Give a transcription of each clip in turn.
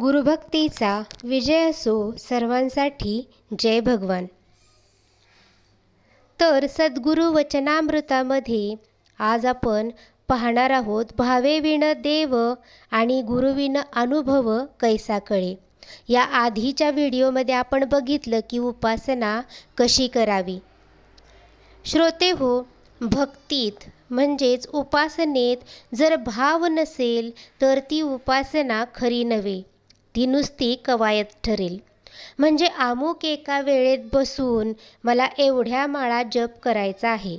गुरुभक्तीचा विजय असो सर्वांसाठी. जय भगवान. तर सद्गुरु वचनामृतामध्ये आज आपण पाहणार आहोत भावेविण देव आणि गुरुविण अनुभव कैसा कळे या आधीच्या व्हिडिओमध्ये आपण बघितलं की उपासना कशी करावी. श्रोते हो भक्तीत म्हणजेच उपासनेत जर भाव नसेल तर ती उपासना खरी नव्हे. ती नुसती कवायत ठरेल. म्हणजे अमुक एका वेळेत बसून मला एवढ्या माळा जप करायचा आहे.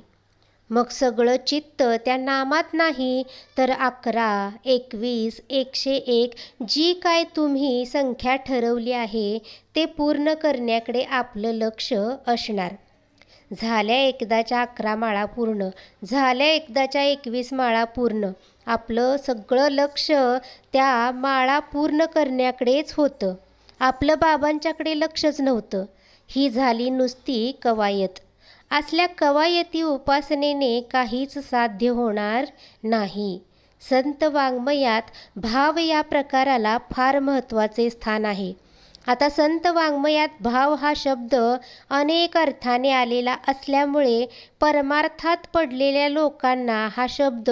मग सगळं चित्त त्या नामात नाही तर अकरा एकवीस एकशे एक जी काय तुम्ही संख्या ठरवली आहे ते पूर्ण करण्याकडे आपलं लक्ष असणार. झाल्या एकदाच्या अकरा माळा पूर्ण झाल्या एकदाच्या एकवीस माळा पूर्ण आपलं सगळं लक्ष त्या माळा पूर्ण करण्याकडेच होतं. आपलं बाबांच्याकडे लक्षच नव्हतं. ही झाली नुसती कवायत. असल्या कवायती उपासनेने काहीच साध्य होणार नाही. संत वाङ्मयात भाव या प्रकाराला फार महत्त्वाचे स्थान आहे. आता संत वाङ्मयात भाव हा शब्द अनेक अर्थाने आलेला असल्यामुळे परमार्थात पडलेल्या लोकांना हा शब्द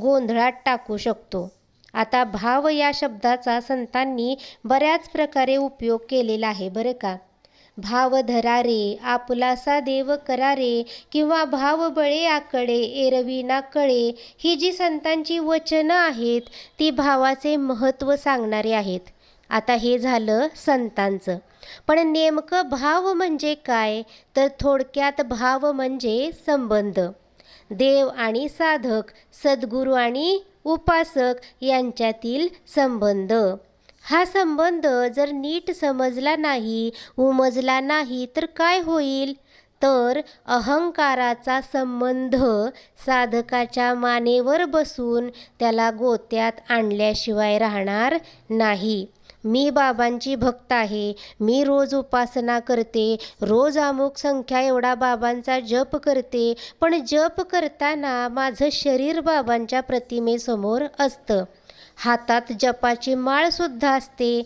गोंधळात टाकू शकतो. आता भाव या शब्दाचा संतांनी बऱ्याच प्रकारे उपयोग केलेला आहे बरं का? भाव धरारे आपलासा देव करारे किंवा भाव बळे आकडे एरवीना कळे ही जी संतांची वचनं आहेत ती भावाचे महत्त्व सांगणारे आहेत. आता हे झालं संतांचं. पण नेमकं भाव म्हणजे काय? तर थोडक्यात भाव म्हणजे संबंध. देव आणि साधक सद्गुरू आणि उपासक यांच्यातील संबंध. हा संबंध जर नीट समजला नाही उमजला नाही तर काय होईल? तर अहंकाराचा संबंध साधकाच्या मानेवर बसून त्याला गोत्यात आणल्याशिवाय राहणार नाही. मी बाबांची भक्त आहे मी रोज उपासना करते रोज अमुक संख्या एवढा बाबांचा जप करते पण जप करताना माझं शरीर बाबांच्या प्रतिमेसमोर असतं. हातात जपाची माळसुद्धा असते.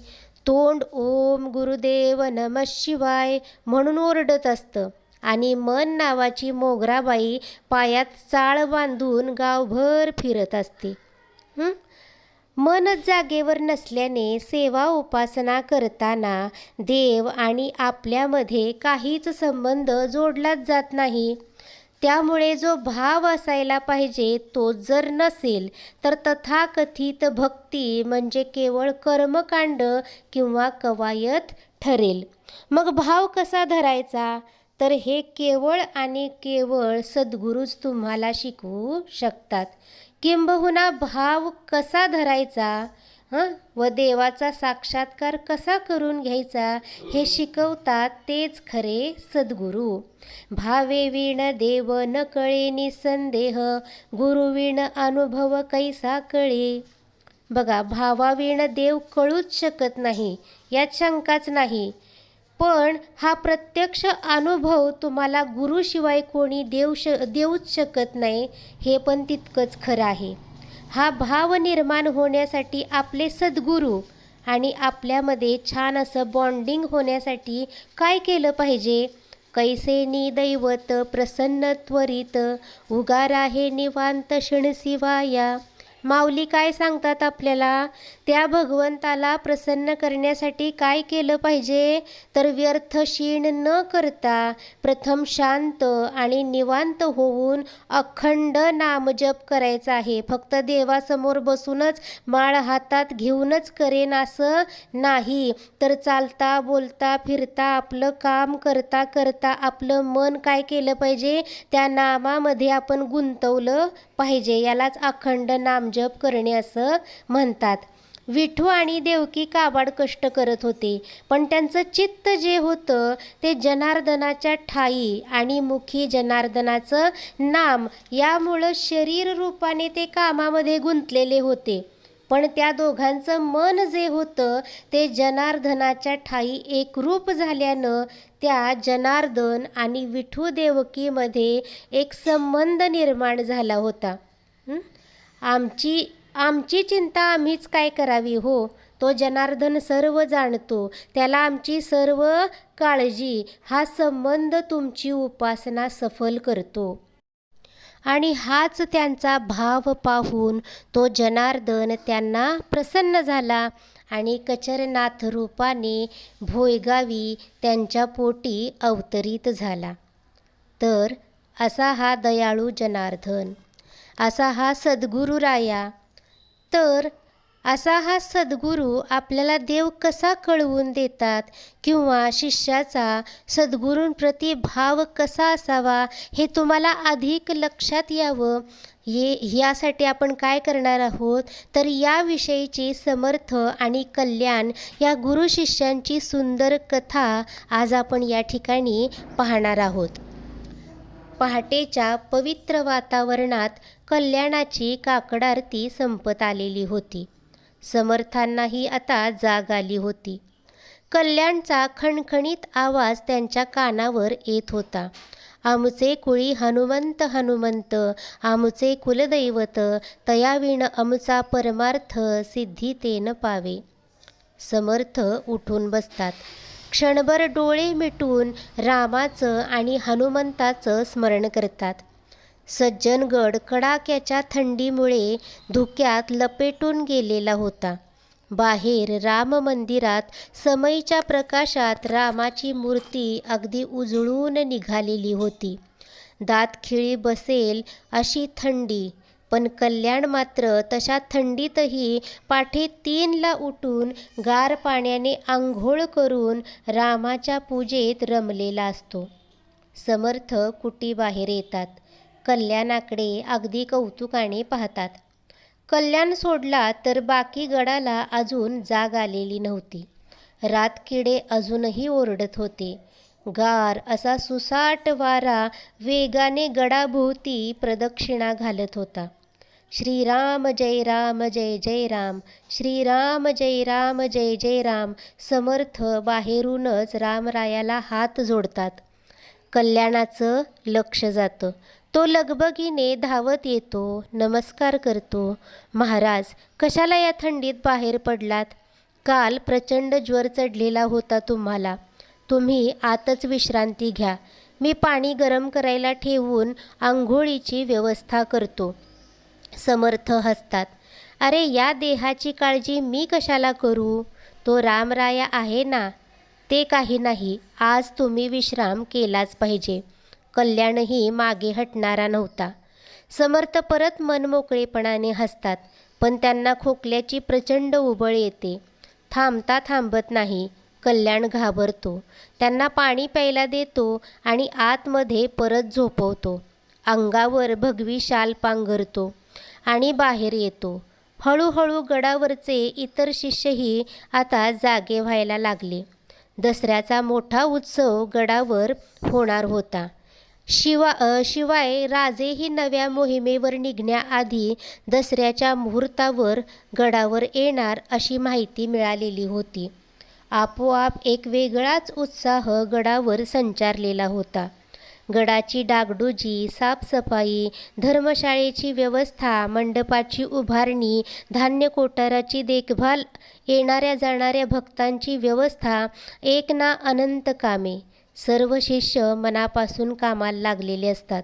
तोंड ओम गुरुदेव नम शिवाय म्हणून ओरडत असतं. आणि मन नावाची मोगराबाई पायात चाळ बांधून गावभर फिरत असते. हं? मनच जागेवर नसल्याने सेवा उपासना करताना देव आणि आपल्यामध्ये काहीच संबंध जोडलाच जात नाही. त्यामुळे जो भाव असायला पाहिजे तो जर नसेल तर तथाकथित भक्ती म्हणजे केवळ कर्मकांड किंवा कवायत ठरेल. मग भाव कसा धरायचा? तर हे केवळ आणि केवळ सद्गुरूच तुम्हाला शिकवू शकतात. किंबहुना भाव कसा धरायचा? हं? व देवाचा साक्षात्कार कसा करून घ्यायचा? हे शिकवतात तेच खरे सद्गुरू. भावे विण देव न कळे निसंदेह गुरुविण अनुभव कैसा कळे? बघा भावाविण देव कळूच शकत नाही यात शंकाच नाही. पण हा प्रत्यक्ष अनुभव तुम्हाला गुरुशिवाय कोणी देऊ श देऊच शकत नाही हे पण तितकंच खरं आहे. हा भाव निर्माण होण्यासाठी आपले सद्गुरू आणि आपल्यामध्ये छान असं बॉन्डिंग होण्यासाठी काय केलं पाहिजे? कैसे दैवत प्रसन्न त्वरित उगार आहे निवांत शिणसिवाया माऊली काय सांगतात आपल्याला? त्या भगवंताला प्रसन्न करण्यासाठी काय केलं पाहिजे? तर व्यर्थ क्षीण न करता प्रथम शांत आणि निवांत होऊन अखंड नामजप करायचा आहे. फक्त देवासमोर बसूनच माळ हातात घेऊनच करेन असं नाही. तर चालता बोलता फिरता आपलं काम करता करता आपलं मन काय केलं पाहिजे? त्या नामामध्ये आपण गुंतवलं पाहिजे. यालाच अखंड नाम नामजप करणे असं म्हणतात. विठू आणि देवकी काबाड कष्ट करत होते. पण त्यांचं चित्त जे होतं ते जनार्दनाच्या ठाई आणि मुखी जनार्दनाचं नाम यामुळं शरीर रूपाने ते कामामध्ये गुंतलेले होते. पण त्या दोघांचं मन जे होतं ते जनार्दनाच्या ठाई एकरूप झाल्यानं त्या जनार्दन आणि विठू देवकीमध्ये एक संबंध निर्माण झाला होता. आमची आमची चिंता आम्हीच काय करावी हो? तो जनार्दन सर्व जाणतो. त्याला आमची सर्व काळजी. हा संबंध तुमची उपासना सफल करतो. आणि हाच त्यांचा भाव पाहून तो जनार्दन त्यांना प्रसन्न झाला आणि कचरनाथ रूपाने भोयगावी त्यांच्या पोटी अवतरित झाला. तर असा हा दयाळू जनार्दन. असा हा सद्गुरू राया. तर असा हा सद्गुरू आपल्याला देव कसा कळवून देतात किंवा शिष्याचा सद्गुरूंप्रती भाव कसा असावा हे तुम्हाला अधिक लक्षात यावं. ये यासाठी आपण काय करणार आहोत? तर याविषयीची समर्थ आणि कल्याण या गुरु शिष्यांची सुंदर कथा आज आपण या ठिकाणी पाहणार आहोत. पहाटेच्या पवित्र वातावरणात कल्याणाची काकडारती संपत आलेली होती. समर्थांनाही आता जाग आली होती. कल्याणचा खणखणीत आवाज त्यांच्या कानावर येत होता. आमचे कुळी हनुमंत हनुमंत आमचे कुलदैवत तयाविण आमचा परमार्थ सिद्धी तेन पावे. समर्थ उठून बसतात. क्षणभर डोळे मिटून रामाचं आणि हनुमंताचं स्मरण करतात. सज्जनगड कडाक्याच्या थंडीमुळे धुक्यात लपेटून गेलेला होता. बाहेर राम मंदिरात समईच्या प्रकाशात रामाची मूर्ती अगदी उजळून निघालेली होती. दातखिळी बसेल अशी थंडी पण कल्याण मात्र तशा थंडीतही पाठी तीनला उठून गार पाण्याने आंघोळ करून रामाच्या पूजेत रमलेला असतो. समर्थ कुटी बाहेर येतात. कल्याणाकडे अगदी कौतुकाने पाहतात. कल्याण सोडला तर बाकी गडाला अजून जाग आलेली नव्हती. रातकिडे अजूनही ओरडत होते. गार असा सुसाट वारा वेगाने गडाभोवती प्रदक्षिणा घालत होता. श्रीराम जय राम जय जय राम. श्रीराम जय राम जय जय राम. समर्थ बाहेरूनच रामरायाला हात जोडतात. कल्याणाचं लक्ष जातं. तो लगबगीने धावत येतो नमस्कार करतो. महाराज कशाला या थंडीत बाहेर पडलात? काल प्रचंड ज्वर चढलेला होता तुम्हाला. तुम्ही आतच विश्रांती घ्या. मी पाणी गरम करायला ठेवून आंघोळीची व्यवस्था करतो. समर्थ हसतात. अरे या देहाची काळजी मी कशाला करू? तो रामराया आहे ना? ते काही नाही. आज तुम्ही विश्राम केलाच पाहिजे. कल्याणही मागे हटणारा नव्हता. समर्थ परत मनमोकळेपणाने हसतात पण त्यांना खोकल्याची प्रचंड उबळ येते. थांबता थांबत नाही. कल्याण घाबरतो. त्यांना पाणी प्यायला देतो आणि आतमध्ये परत झोपवतो. अंगावर भगवी शाल पांघरतो. आणि बाहेर येतो. हळूहळू गडावरचे इतर शिष्यही आता जागे व्हायला लागले. दसऱ्याचा मोठा उत्सव गडावर होणार होता. शिवा शिवाय राजेही नव्या मोहिमेवर निघण्याआधी दसऱ्याच्या मुहूर्तावर गडावर येणार अशी माहिती मिळालेली होती. आपोआप एक वेगळाच उत्साह गडावर संचारलेला होता. गडाची डागडुजी साफसफाई धर्मशाळेची व्यवस्था मंडपाची उभारणी धान्य कोठाराची देखभाल येणाऱ्या जाणाऱ्या भक्तांची व्यवस्था एक ना अनंत कामे. सर्व शिष्य मनापासून कामाला लागलेले असतात.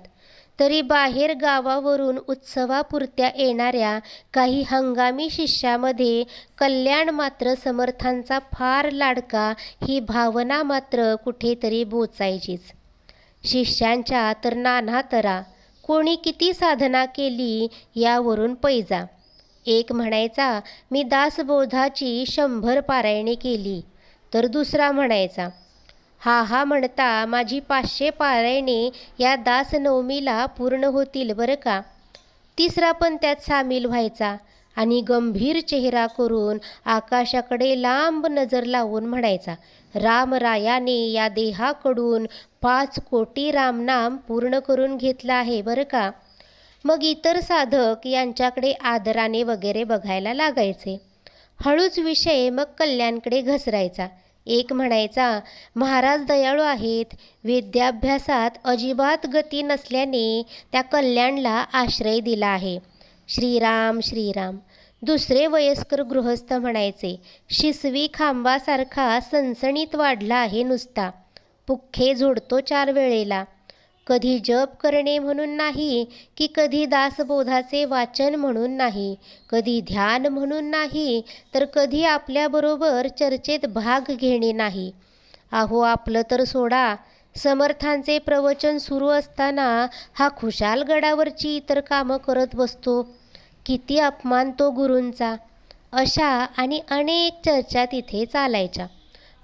तरी बाहेर गावावरून उत्सवापुरत्या येणाऱ्या काही हंगामी शिष्यामध्ये कल्याण मात्र समर्थांचा फार लाडका ही भावना मात्र कुठेतरी बोचायचीच. शिष्यांच्या तर नाना तरा. कोणी किती साधना केली यावरून पैजा. एक म्हणायचा मी दासबोधाची शंभर पारायणे केली. तर दुसरा म्हणायचा हा हा म्हणता माझी पाचशे पारायणे या दासनवमीला पूर्ण होतील बरं का? तिसरा पण त्यात सामील व्हायचा आणि गंभीर चेहरा करून आकाशाकडे लांब नजर लावून म्हणायचा रामरायाने या देहाकडून पाच कोटी रामनाम पूर्ण करून घेतला आहे बरं का? मग इतर साधक यांच्याकडे आदराने वगैरे बघायला लागायचे. हळूच विषय मग कल्याणकडे घसरायचा. एक म्हणायचा महाराज दयाळू आहेत. विद्याभ्यासात अजिबात गती नसल्याने त्या कल्याणला आश्रय दिला आहे. श्रीराम श्रीराम. दुसरे वयस्कर गृहस्थ म्हणायचे शिसवी खांबासारखा सणसणीत वाढला आहे नुसता. पुख्खे झोडतो चार वेळेला. कधी जप करणे म्हणून नाही की कधी दासबोधाचे वाचन म्हणून नाही. कधी ध्यान म्हणून नाही तर कधी आपल्याबरोबर चर्चेत भाग घेणे नाही. अहो आपलं तर सोडा. समर्थांचे प्रवचन सुरू असताना हा खुशाल गडावरची इतर कामं करत बसतो. किती अपमान तो गुरूंचा. अशा आणि अनेक चर्चा तिथे चालायच्या.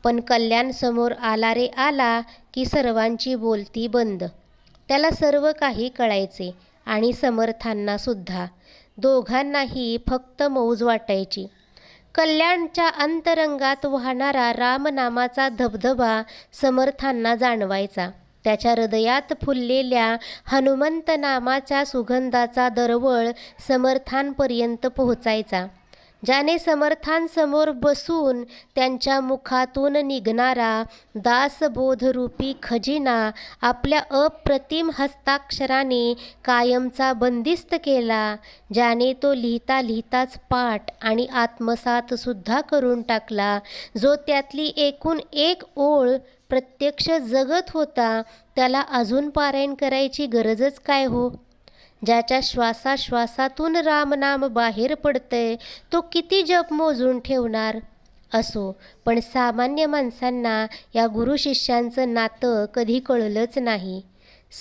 पण कल्याण समोर आला रे आला की सर्वांची बोलती बंद. त्याला सर्व काही कळायचे आणि समर्थांनासुद्धा दोघांनाही फक्त मौज वाटायची. कल्याणच्या अंतरंगात वाहणारा रामनामाचा धबधबा समर्थांना जाणवायचा. त्याच्या हृदयात फुललेल्या हनुमंत नामाच्या सुगंधाचा दरवळ समर्थांपर्यंत पोहोचायचा. ज्याने समर्थांसमोर बसून त्यांच्या मुखातून निघणारा दासबोधरूपी खजिना आपल्या अप्रतिम हस्ताक्षराने कायमचा बंदिस्त केला ज्याने तो लिहिता लिहिताच पाठ आणि आत्मसातसुद्धा करून टाकला जो त्यातली एकूण एक ओळ प्रत्यक्ष जगत होता त्याला अजून पारायण करायची गरजच काय हो? ज्याच्या श्वासाश्वासातून रामनाम बाहेर पडतंय तो किती जप मोजून ठेवणार? असो पण सामान्य माणसांना या गुरुशिष्यांचं नातं कधी कळलंच नाही.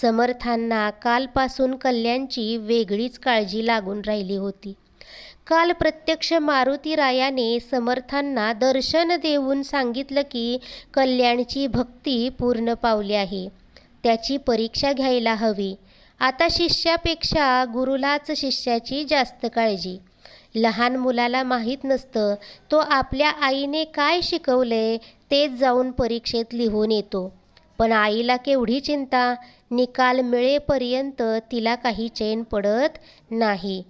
समर्थांना कालपासून कल्याणची वेगळीच काळजी लागून राहिली होती. काल प्रत्यक्ष मारुतीरायाने समर्थांना दर्शन देऊन सांगितलं की कल्याणची भक्ती पूर्ण पावली आहे. त्याची परीक्षा घ्यायला हवी. आता शिष्यापेक्षा गुरुलाच शिष्याची जास्त काळजी. लहान मुलाला माहीत नसतं तो आपल्या आईने काय शिकवले तेच जाऊन परीक्षेत लिहून येतो. पण आईला केवढी चिंता? निकाल मिळेपर्यंत तिला काही चैन पडत नाही.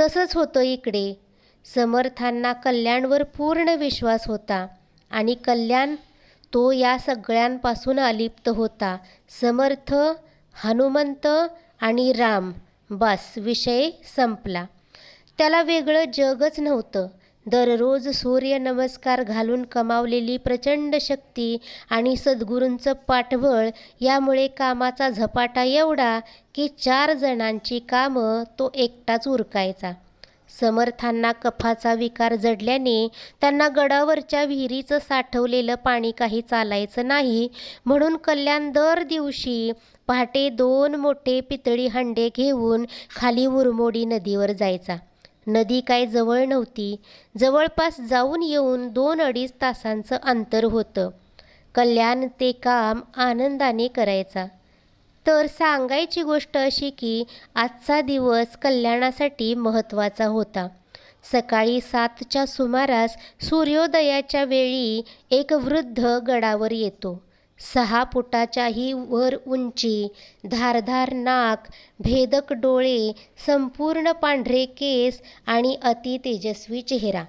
तसंच होतं इकडे. समर्थांना कल्याणवर पूर्ण विश्वास होता आणि कल्याण तो या सगळ्यांपासून अलिप्त होता. समर्थ हनुमंत आणि राम. बस विषय संपला. त्याला वेगळं जगच नव्हतं. दररोज सूर्यनमस्कार घालून कमावलेली प्रचंड शक्ती आणि सद्गुरूंचं पाठबळ यामुळे कामाचा झपाटा एवढा की चार जणांची कामं तो एकटाच उरकायचा. समर्थांना कफाचा विकार जडल्याने त्यांना गडावरच्या विहिरीचं साठवलेलं पाणी काही चालायचं नाही म्हणून कल्याण दर दिवशी पहाटे दोन मोठे पितळी हंडे घेऊन खाली उरमोडी नदीवर जायचा. नदी काय जवळ नव्हती. जवळपास जाऊन येऊन दोन अडीच तासांचं अंतर होतं. कल्याण ते काम आनंदाने करायचा. तर सांगायची गोष्ट अशी की आजचा दिवस कल्याणासाठी महत्त्वाचा होता. सकाळी सातच्या सुमारास सूर्योदयाच्या वेळी एक वृद्ध गडावर येतो. सहा फुटाच्याही वर उंची धारधार नाक भेदक डोळे संपूर्ण पांढरे केस आणि अति तेजस्वी चेहरा.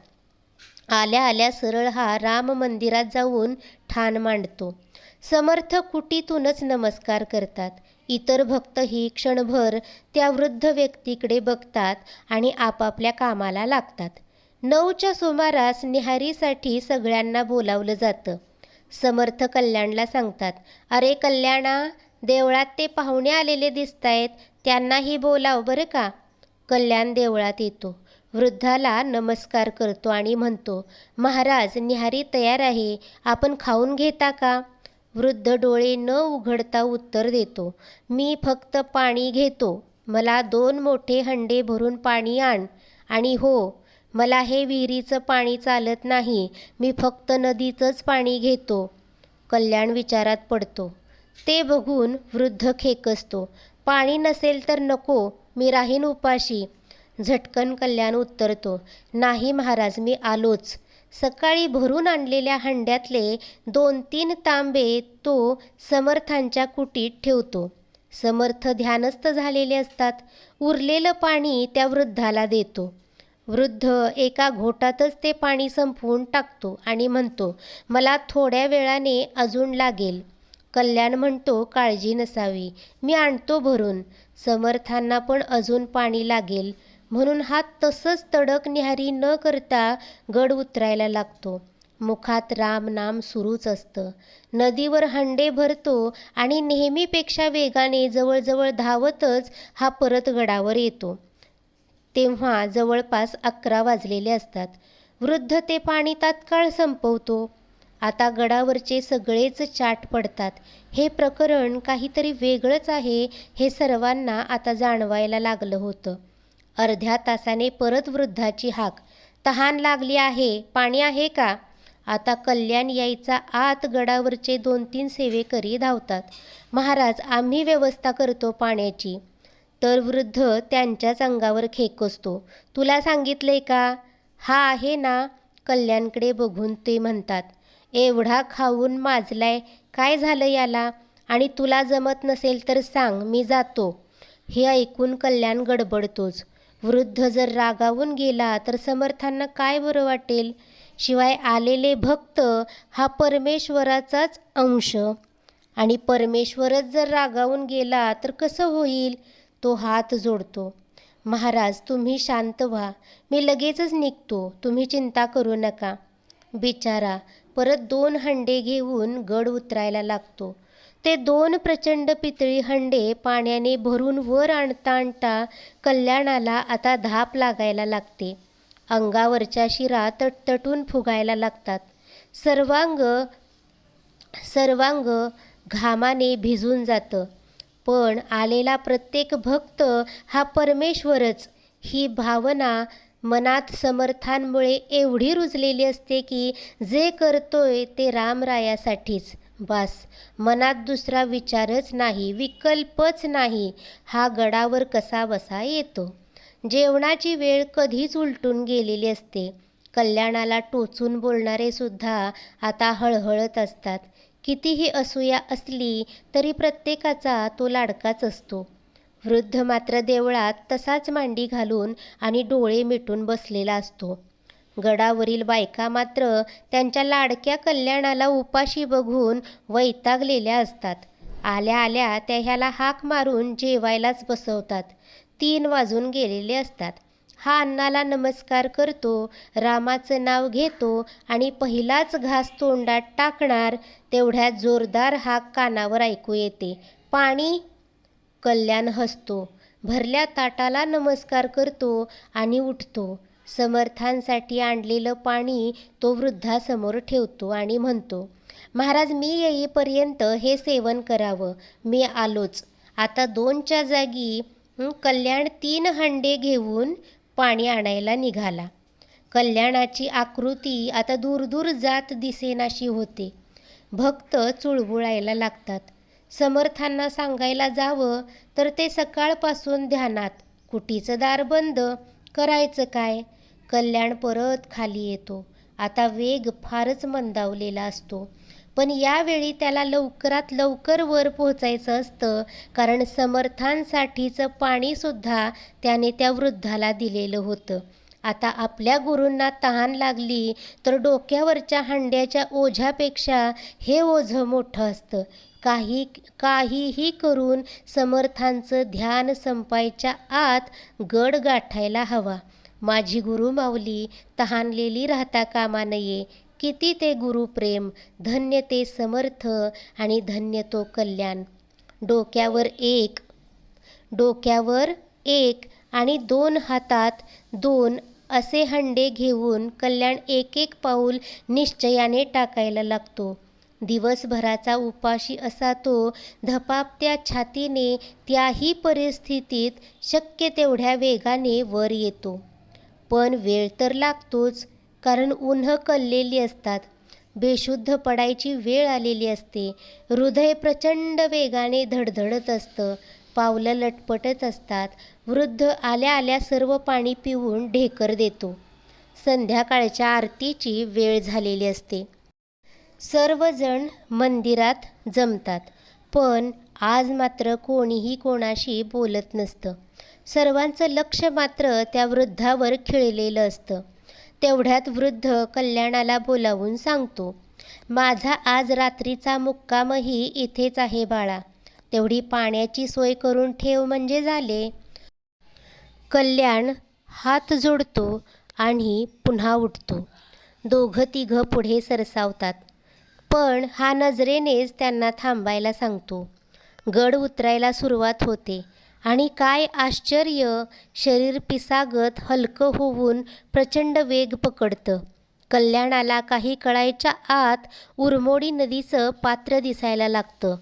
आल्या आल्या सरळ हा राम मंदिरात जाऊन ठाण मांडतो. समर्थ कुटीतूनच नमस्कार करतात. इतर भक्तही क्षणभर त्या वृद्ध व्यक्तीकडे बघतात आणि आपापल्या कामाला लागतात. नऊच्या सुमारास निहारीसाठी सगळ्यांना बोलावलं जातं. समर्थ कल्याणला सांगतात अरे कल्याणा देवळात ते पाहुणे आलेले दिसत आहेत त्यांनाही बोलाव बरं का? कल्याण देवळात येतो. वृद्धाला नमस्कार करतो आणि म्हणतो महाराज निहारी तयार आहे आपण खाऊन घेता का? वृद्ध डोळे न उघडता उत्तर देतो मी फक्त पाणी घेतो मला दोन मोठे हंडे भरून पाणी आण. आणि हो मला हे विहिरीचं पाणी चालत नाही मी फक्त नदीचंच पाणी घेतो. कल्याण विचारात पडतो. ते बघून वृद्ध खेकसतो. पाणी नसेल तर नको मी राहीन उपाशी. झटकन कल्याण उत्तरतो. नाही महाराज मी आलोच. सकाळी भरून आणलेल्या हंड्यातले दोन तीन तांबे तो समर्थांच्या कुटीत ठेवतो. समर्थ ध्यानस्थ झालेले असतात. उरलेलं पाणी त्या वृद्धाला देतो. वृद्ध एका घोटातच ते पाणी संपवून टाकतो आणि म्हणतो मला थोड्या वेळाने अजून लागेल. कल्याण म्हणतो काळजी नसावी मी आणतो भरून. समर्थांना पण अजून पाणी लागेल. म्हणून हा तसंच तडक न्याहारी न करता गड उतरायला लागतो. मुखात राम नाम सुरूच असतं. नदीवर हंडे भरतो आणि नेहमीपेक्षा वेगाने जवळजवळ धावतच हा परत गडावर येतो. तेव्हा जवळपास अकरा वाजलेले असतात. वृद्ध ते पाणी तात्काळ संपवतो. आता गडावरचे सगळेच चाट पडतात. हे प्रकरण काहीतरी वेगळंच आहे हे सर्वांना आता जाणवायला लागलं होतं. अर्ध्या तासाने परत वृद्धाची हाक. तहान लागली आहे. पाणी आहे का? आता कल्याण यायचा आत गडावरचे दोन तीन सेवेकरी धावतात. महाराज आम्ही व्यवस्था करतो पाण्याची. तर वृद्ध त्यांच्याच अंगावर खेकसतो. तुला सांगितले का? हा आहे ना? कल्याणकडे बघून ते म्हणतात. एवढा खाऊन माजलाय. काय झालं याला? आणि तुला जमत नसेल तर सांग मी जातो. हे ऐकून कल्याण गडबडतोच. वृद्ध जर रागावून गेला तर समर्थांना काय बरं वाटेल? शिवाय आलेले भक्त हा परमेश्वराचाच अंश. आणि परमेश्वरच जर रागावून गेला तर कसं होईल? तो हात जोडतो. महाराज तुम्ही शांत व्हा. मी लगेचच निघतो. तुम्ही चिंता करू नका. बिचारा परत दोन हंडे घेऊन गड उतरायला लागतो. ते दोन प्रचंड पितळी हंडे पाण्याने भरून वर आणता आणता कल्याणाला आता धाप लागायला लागते. अंगावरच्या शिरा तटतटून फुगायला लागतात. सर्वांग सर्वांग घामाने भिजून जातं. पण आलेला प्रत्येक भक्त हा परमेश्वरच. ही भावना मनात समर्थांमुळे एवढी रुजलेली असते की जे करतोय ते रामरायासाठीच. बास मनात दुसरा विचारच नाही विकल्पच नाही. हा गडावर कसा बसा येतो? जेवणाची वेळ कधीच उलटून गेलेली असते. कल्याणाला टोचून बोलणारे सुद्धा आता हळहळत असतात. कितीही असूया असली तरी प्रत्येकाचा तो लाडकाच असतो. वृद्ध मात्र देवळात तसाच मांडी घालून आणि डोळे मिटून बसलेला असतो. गडावरील बायका मात्र त्यांच्या लाडक्या कल्याणाला उपाशी बघून वैतागलेल्या असतात. आल्या आल्या त्या ह्याला हाक मारून जेवायलाच बसवतात. तीन वाजून गेलेले असतात. हा अन्नाला नमस्कार करतो रामाचं नाव घेतो आणि पहिलाच घास तोंडात टाकणार तेवढ्यात जोरदार हाक कानावर ऐकू येते. पाणी कल्याण हसतो. भरल्या ताटाला नमस्कार करतो आणि उठतो. समर्थांसाठी आणलेलं पाणी तो वृद्धासमोर ठेवतो आणि म्हणतो महाराज मी येईपर्यंत हे सेवन करावं. मी आलोच. आता दोनच्या जागी कल्याण तीन हंडे घेऊन पाणी आणायला निघाला. कल्याणाची आकृती आता दूर दूर जात दिसेनाशी होते. भक्त चुळबुळायला लागतात. समर्थांना सांगायला जावं तर ते सकाळपासून ध्यानात. कुटीचं दार बंद करायचं काय? कल्याण परत खाली येतो. आता वेग फारच मंदावलेला असतो. पण यावेळी त्याला लवकरात लवकर वर पोहोचायचं असतं कारण समर्थांसाठीचं पाणीसुद्धा त्याने त्या वृद्धाला दिलेलं होतं. आता आपल्या गुरूंना तहान लागली तर डोक्यावरच्या हांड्याच्या ओझ्यापेक्षा हे ओझं मोठं असतं. काही काहीही करून समर्थांचं ध्यान संपायच्या आत गड गाठायला हवा. माझी गुरुमाऊली तहानलेली राहता कामा नये. किती ते गुरुप्रेम धन्य ते समर्थ आणि धन्य तो कल्याण. डोक्यावर एक डोक्यावर एक आणि दोन हातात दोन असे हंडे घेऊन कल्याण एक एक पाऊल निश्चयाने टाकायला लागतो. दिवसभराचा उपाशी असा तो धपापत्या छातीने त्याही परिस्थितीत शक्य तेवढ्या वेगाने वर येतो. पण वेळ तर लागतोच. कारण उन्ह कललेली असतात. बेशुद्ध पडायची वेळ आलेली असते. हृदय प्रचंड वेगाने धडधडत असतं. पावलं लटपटत असतात. वृद्ध आल्या आल्या सर्व पाणी पिऊन ढेकर देतो. संध्याकाळच्या आरतीची वेळ झालेली असते. सर्वजण मंदिरात जमतात. पण आज मात्र कोणीही कोणाशी बोलत नसतं. सर्वांचं लक्ष मात्र त्या वृद्धावर खिळलेलं असतं. तेवढ्यात वृद्ध कल्याणाला बोलावून सांगतो माझा आज रात्रीचा मुक्कामही इथेच आहे बाळा. तेवढी पाण्याची सोय करून ठेव म्हणजे झाले. कल्याण हात जोडतो आणि पुन्हा उठतो. दोघं तिघं पुढे सरसावतात. पण हा नजरेनेच त्यांना थांबायला सांगतो. गड उतरायला सुरुवात होते. आणि काय आश्चर्य शरीर पिसागत हलकं होऊन प्रचंड वेग पकडतं. कल्याणाला काही कळायच्या आत उरमोडी नदीचं पात्र दिसायला लागतं.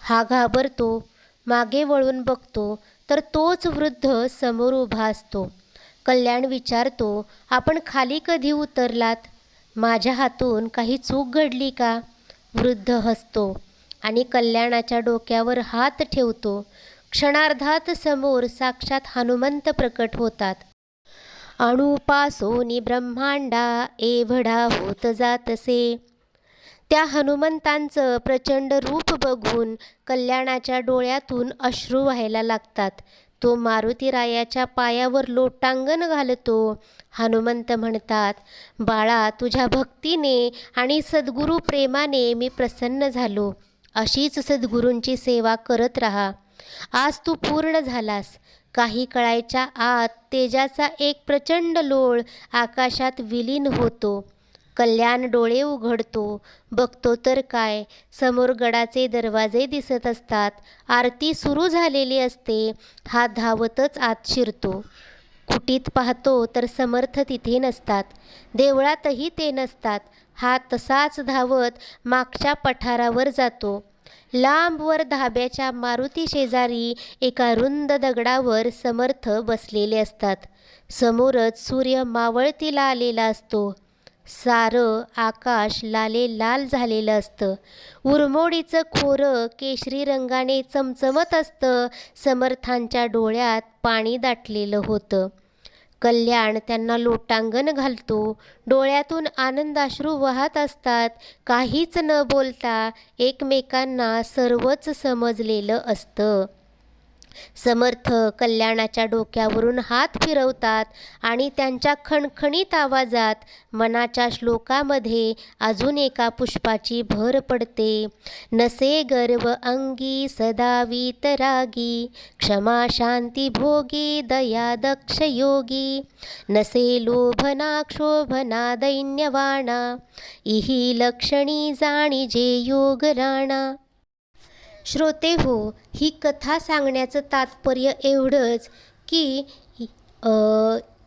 हा घाबरतो मागे वळून बघतो तर तोच वृद्ध समोर उभा असतो. कल्याण विचारतो आपण खाली कधी उतरलात? माझ्या हातून काही चूक घडली का? वृद्ध हसतो आणि कल्याणाच्या डोक्यावर हात ठेवतो. क्षणार्धात समोर साक्षात हनुमंत प्रकट होतात. अणुपासोनी ब्रह्मांडा एवढा होत जातसे. त्या हनुमंतांचं प्रचंड रूप बघून कल्याणाच्या डोळ्यातून अश्रू व्हायला लागतात. तो मारुतीरायाच्या पायावर लोटांगण घालतो. हनुमंत म्हणतात बाळा तुझ्या भक्तीने आणि सद्गुरू प्रेमाने मी प्रसन्न झालो. अशीच सद्गुरूंची सेवा करत राहा. आज तू पूर्ण झालास. काही कळायच्या आत तेजाचा एक प्रचंड लोळ आकाशात विलीन होतो. कल्याण डोळे उघडतो. बघतो तर काय समोर गडाचे दरवाजे दिसत असतात. आरती सुरू झालेली असते. हा धावतच आत शिरतो. कुटीत पाहतो तर समर्थ तिथे नसतात. देवळातही ते नसतात. हा तसाच धावत मागच्या पठारावर जातो. लांबवर धाब्याच्या मारुती शेजारी एका रुंद दगडावर समर्थ बसलेले असतात. समोरच सूर्य मावळतीला आलेला असतो. सारं आकाश लाले लाल झालेलं असतं. उरमोडीचं खोरं केशरी रंगाने चमचमत असतं. समर्थांच्या डोळ्यात पाणी दाटलेलं होतं. कल्याण त्यांना लोटांगण घालतो. डोळ्यातून आनंदाश्रू वाहत असतात. काहीच न बोलता एकमेकांना सर्वच समजलेलं असतं. समर्थ कल्याणाच्या डोक्यावरून हात फिरवतात आणि त्यांच्या खणखणीत आवाजात मनाच्या श्लोकामध्ये अजून एका पुष्पाची भर पडते. नसे गर्व अंगी सदा वीतरागी क्षमा शांती भोगी दया दक्ष योगी. नसे लोभना क्षोभना दैन्यवाणा इही लक्षणी जाणी जे योग राणा. श्रोते हो ही कथा सांगण्याचं तात्पर्य एवढंच की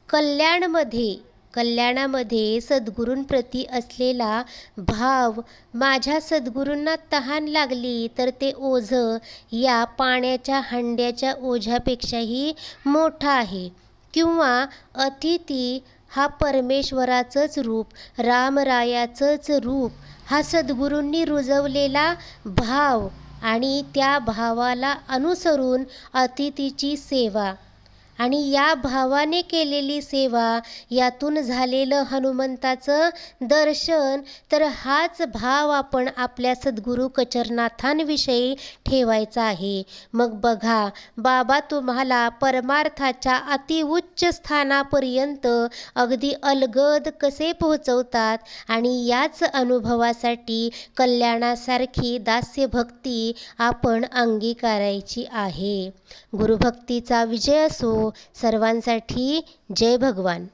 कल्याणमध्ये कल्याणामध्ये सद्गुरूंप्रती असलेला भाव माझ्या सद्गुरूंना तहान लागली तर ते ओझं या पाण्याच्या हंड्याच्या ओझ्यापेक्षाही मोठा आहे. किंवा अतिथी हा परमेश्वराचंच रूप रामरायाचंच रूप हा सद्गुरूंनी रुजवलेला भाव आणि त्या भावाला अनुसरून अतिथीची सेवा. आणि या भावाने केलेली सेवा यातून झालेलं हनुमंताचं दर्शन तर हाच भाव आपण आपल्या सद्गुरू कचरनाथांविषयी ठेवायचा आहे. मग बघा बाबा तुम्हाला परमार्थाच्या अतिउच्च स्थानापर्यंत अगदी अलगद कसे पोहोचवतात? आणि याच अनुभवासाठी कल्याणासारखी दास्यभक्ती आपण अंगीकारायची आहे. गुरुभक्तीचा विजय असो सर्वांसाठी जय भगवान.